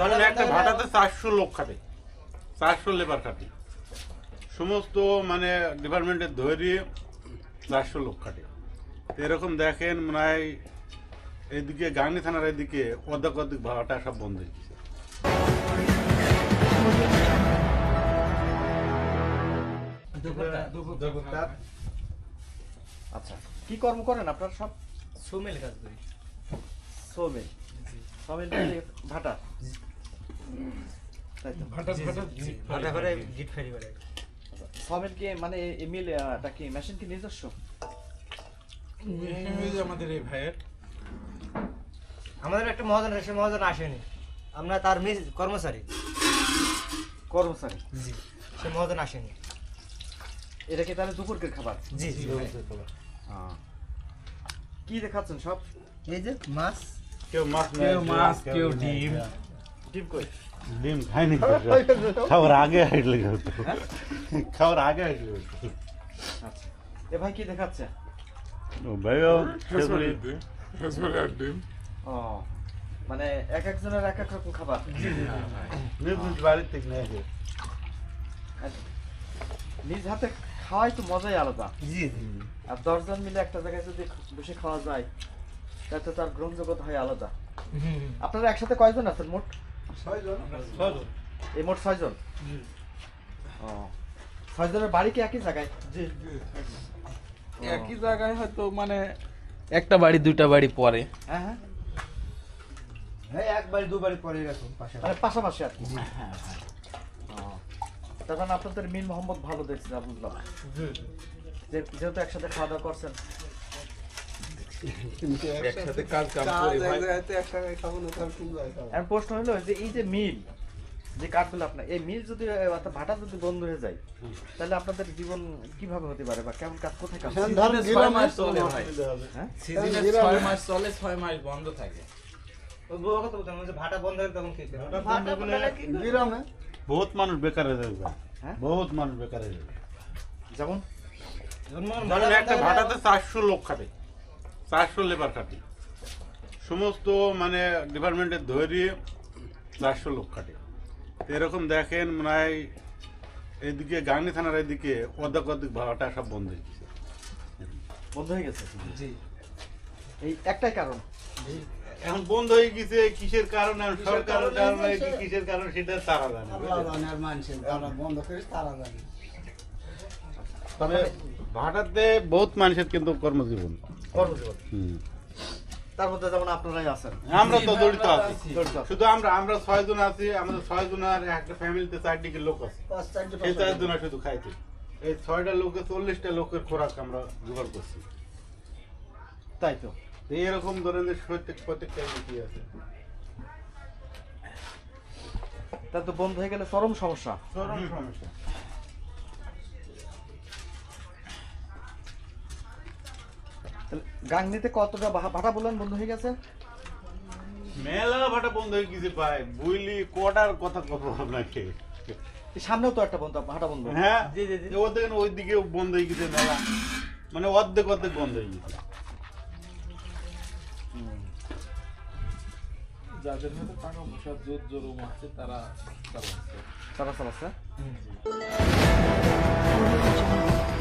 ধরেন একটা ভাটাতে চারশো লোক খাটে চারশো লেবার খাটে সমস্ত মানে ডিপার্টমেন্টের ধরে চারশো লোক খাটে এরকম দেখেন মনে হয় এদিকে গাংনি থানার এদিকে অর্ধেক অর্ধেক ভাড়াটা সব বন্ধ হয়ে গেছে। আচ্ছা কি কর্ম করেন আপনার সব? সুমেল কাজ করি। সোমিল। মানে ভাটা। তাই তো? ভাটা করে গিট ফেরি করে। সমিল কি মানে মিল এটা কি মেশিন কি নিজস্ব? আমাদের এই ভাইয়ের। আমাদের একটা মহাজন সে মহাজন আসেনি। আমরা তার মিস কর্মচারী। কর্মচারী? জি সে মহাজন আসেনি। এটা কি তাহলে দুপুরকের খাবার? জি জি। কি দেখাচ্ছেন সব? এই যে মাছ। কেউ মাছ কেউ মাছ, কেউ ডিম। ডিম কই? ডিম খায়নি খাওয়ার আগে হাইটলে হতো খাওয়ার আগে হাইটলে হতো আচ্ছা। এ ভাই কি দেখাচ্ছে? ও ভাইও ও মানে এক একজনের এক এক রকম খাবার। নিজ নিজ বাড়ির থেকে নিয়ে আসে। নিজ হাতে খাওয়াই তো মজাই আলাদা। জি জি। আর দশজন মিলে একটা জায়গায় যদি বসে খাওয়া যায় তাতে তার গ্রহণযোগ্যতা হয় আলাদা। আপনারা একসাথে কয়জন আছেন মোট? ছয়জন। এই মোট ছয়জন? ও। ছয়জনের বাড়ি কি একই জায়গায়? একই। জায়গায় হয়তো মানে একটা বাড়ি দুইটা বাড়ি পরে। হ্যাঁ হ্যাঁ। হ্যাঁ একবারই দুবারই পরে এরকম পাশে মানে পাশাপাশি আর কি। ও, তার মানে আপনাদের মিল মোহাম্মদ ভালো দেখছি যা বুঝলাম যেহেতু একসাথে খাওয়া দাওয়া করছেন একসাথে কাজ কাম করি ভাই। এখন প্রশ্ন হলো যে এই যে মিল যে কাঠগুলো আপনার এই মিল যদি অর্থাৎ ভাটা যদি বন্ধ হয়ে যায় তাহলে আপনাদের জীবন কীভাবে হতে পারে বা কেমন কাজ কোথায় কাজ সিজনে ছয় মাস চলে ভাই। হ্যাঁ? সিজনে ছয় মাস চলে ছয় মাস বন্ধ থাকে। ভাটা বন্ধ হয়ে তখন কি বহুত মানুষ বেকার হয়ে যাবে। হ্যাঁ? বহুত মানুষ বেকার হয়ে যাবে। যেমন? একটা ভাটাতে চারশো লোক খাটে চারশো লেবার খাটে। সমস্ত মানে ডিপার্টমেন্টের ধরে চারশো লোক খাটে। তো এরকম দেখেন মনে হয় এদিকে গাংনি থানার এদিকে অর্ধেক অর্ধেক ভাড়াটা সব বন্ধ হয়ে গেছে। বন্ধ হয়ে গেছে? জি। এই একটাই কারণ? এখন বন্ধ হয়ে গেছে কিসের কারণে আর সরকারের কারণে কিসের কারণে সেটা তারা জানে। তবে ভাটাতে বহুত মানুষের কিন্তু কর্মজীবন। কর্মজীবন। তার মধ্যে যেমন আপনারাই আছেন। আমরা তো জড়িত আছি। শুধু আমরা আমরা ছয় জন আছি আমাদের ছয় জনের একটা ফ্যামিলিতে চারদিকে লোক আছে। সেই চার জন শুধু খাইতে। এই ছয়টা লোকের চল্লিশটা লোকের খোরাক আমরা জোগাড় করছি। তাই তো। এরকম ধরেন যে প্রত্যেক প্রত্যেকটা কি আছে। তা তো বন্ধ হয়ে গেলে চরম সমস্যা। চরম সমস্যা। গাংনিতে কতটা ভা- ভাটা বললেন বন্ধ হয়ে গেছে? মেলা ভাটা বন্ধ হয়ে গেছে ভাই। বুঝলি কটার কথা কব আপনাকে। সামনেও তো একটা বন্ধ ভাটা বন্ধ। হ্যাঁ? জি, জি, জি। ওদের ওই দিকে বন্ধ হয়ে গেছে মেলা। মানে অর্ধেক অর্ধেক বন্ধ হয়ে গেছে। যাদের হাতে টাকা পয়সা জোর জোরম আছে তারা চালাচ্ছে। তারা চালাচ্ছে? জি।